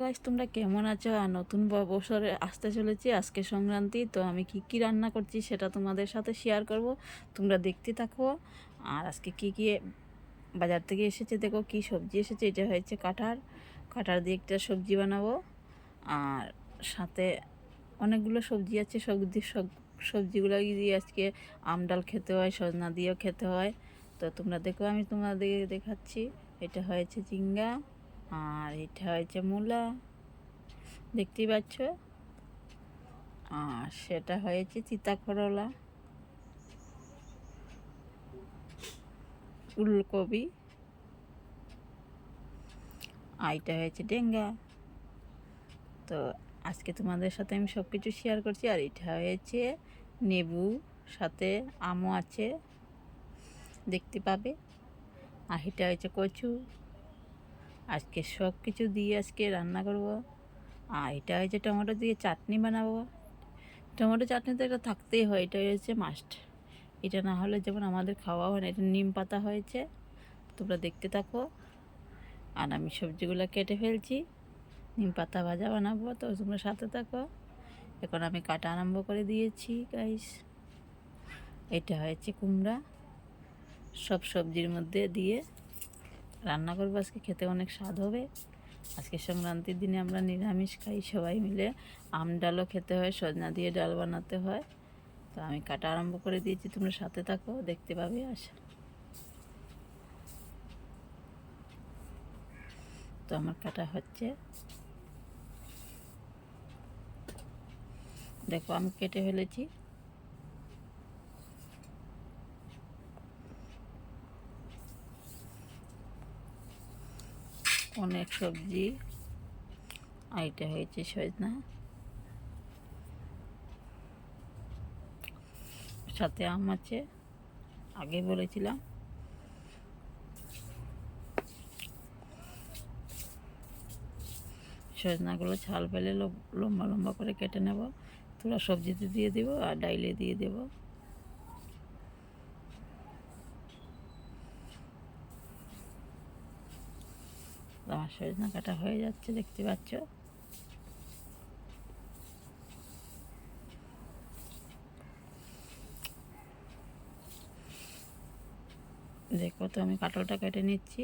Guys তোমরা কেমন আছো? আর নতুন বছরে আসতে চলেছি আজকে সংক্রান্তি, তো আমি কি কি রান্না করছি সেটা তোমাদের সাথে শেয়ার করব। তোমরা দেখতে থাকো। আর আজকে কি কি বাজার থেকে এসেছে, দেখো কি সবজি এসেছে এটা হয়েছে কাঁঠার কাঁঠার দিয়ে একটা সবজি বানাবো। আর সাথে অনেকগুলো সবজি আছে, সবজি সব, সবজিগুলো দিয়ে আজকে আম ডাল খেতে হয়, সজনা দিয়েও খেতে হয়। তো তোমরা দেখো, আমি তোমাদের দেখাচ্ছি। এটা হয়েছে চিংড়া আর এটা হয়েছে মূলা। দেখতেই পাচ্ছ? আর সেটা হয়েছে চিতা করলা ফুলকপি আর এটা হয়েছে ডেঙ্গা। তো আজকে তোমাদের সাথে আমি সব কিছু শেয়ার করছি। আর এটা হয়েছে নেবু, সাথে আমও আছে। দেখতে পাবে। আর এটা হয়েছে কচু। আজকে সব কিছু দিয়ে আজকে রান্না করব। আর এটা হয়েছে টমেটো দিয়ে চাটনি বানাবো। টমেটো চাটনি তো এটা থাকতেই হয় এটা হয়েছে মাস্ট এটা না হলে যেমন আমাদের খাওয়া হয় না, এটা নিম পাতা হয়েছে। তোমরা দেখতে থাকো। আর আমি সবজিগুলো কেটে ফেলছি। নিম পাতা ভাজা বানাবো, তো তোমরা সাথে থাকো। এখন আমি কাটা আরম্ভ করে দিয়েছি গাইস এটা হয়েছে কুমড়া। সব সবজির মধ্যে দিয়ে রান্না করব, আজকে খেতে অনেক স্বাদ হবে। আজকে সংক্রান্তির দিনে আমরা নিরামিষ খাই, সবাই মিলে। আম ডালও খেতে হয়, সজনা দিয়ে ডাল বানাতে হয়। তো আমি কাটা আরম্ভ করে দিয়েছি, তোমরা সাথে থাকো, দেখতে পাবে, আশা। তো আমার কাটা হচ্ছে। দেখো, আমি কেটে ফেলেছি। অনেক সবজি। আর এটা হয়েছে সজনা। সাথে আম আছে। আগে বলেছিলাম। সজনাগুলো ছাল ফেলে লম্বা লম্বা করে কেটে নেব। তোরা সবজিতে দিয়ে দেবো আর ডাইলে দিয়ে দেব। আমার সজনা কাটা হয়ে যাচ্ছে, দেখতে পাচ্ছ? দেখো তো, আমি কাটলটা কেটে নিচ্ছি।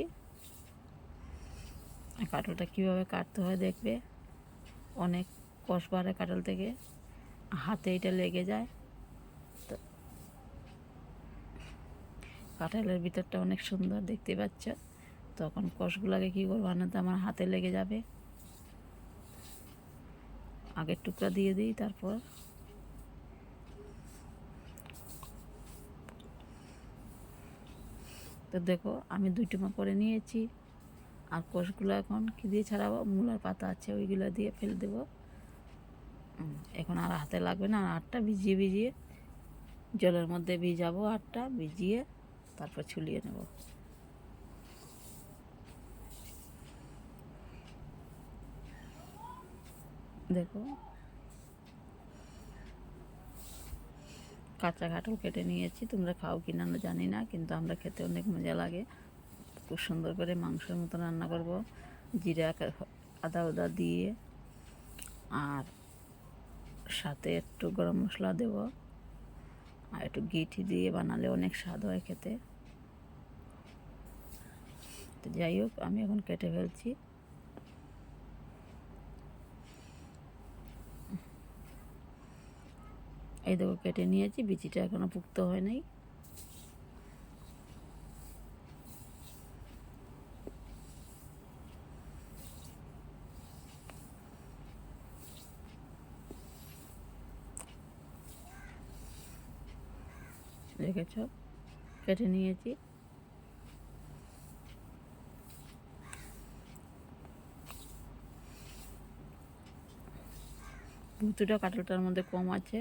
কাটলটা কীভাবে কাটতে হয় দেখবে? অনেক কষ বাড়ে কাটল থেকে। হাতে এটা লেগে যায়। তো কাঁঠালের ভিতরটা অনেক সুন্দর, দেখতে পাচ্ছ? তখন কষগুলোকে কী করব? আনাতে আমার হাতে লেগে যাবে। আগের টুকরা দিয়ে দিই তারপর। তো দেখো, আমি দুই টুমা করে নিয়েছি। আর কোষগুলো এখন কী দিয়ে ছাড়াবো? মূলার পাতা আছে, ওইগুলো দিয়ে ফেলে দেবো। এখন আর হাতে লাগবে না। আর আটটা ভিজিয়ে ভিজিয়ে জলের মধ্যে ভিজাবো আটটা, ভিজিয়ে তারপর ছুলিয়ে নেব। দেখো। কাঁচা কাঁঠাল কেটে নিয়েছি, তোমরা খাও কি না জানি না, কিন্তু আমরা খেতে অনেক মজা লাগে। খুব সুন্দর করে মাংসের মতো রান্না করব, জিরা, আদা উদা দিয়ে, আর সাথে একটু গরম মশলা দেব, আর একটু গিঠি দিয়ে বানালে অনেক স্বাদ হয় খেতে। তো যাই হোক, আমি এখন কেটে ফেলছি। এই দেখো কেটে নিয়েছি, বিচিটা এখনও পুক্ত হয় নাই। দেখেছ? কেটে নিয়েছি। বুতুটা কাটলটার মধ্যে কম আছে।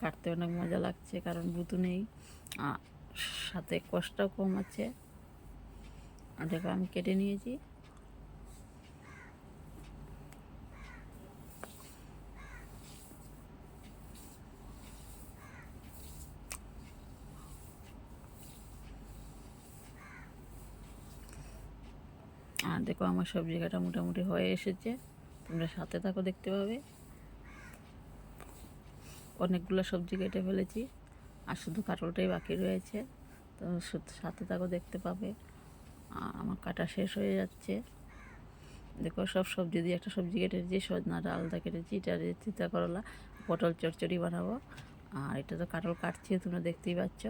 কাটতে অনেক মজা লাগছে, কারণ বুতু নেই। সাথে কষ্টও কম আছে। দেখো, আমি কেটে নিয়েছি। আর দেখো, আমার সবজি কাটা মোটামুটি হয়ে এসেছে। তোমরা সাথে থাকো, দেখতে পাবে। অনেকগুলো সবজি কেটে ফেলেছি আর শুধু কাটলটাই বাকি রয়েছে। তো সাথে থাকো দেখতে পাবে। আমার কাটা শেষ হয়ে যাচ্ছে। দেখো, সব সবজি দিয়ে একটা সবজি কেটেছি সজনাটা আলাদা কেটেছি, এটা চিতা করলা, পটল চচ্চড়ি বানাবো। আর এটা তো কাটল কাটছি, তোমরা দেখতেই পাচ্ছ।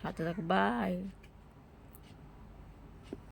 সাথে থাকো বাই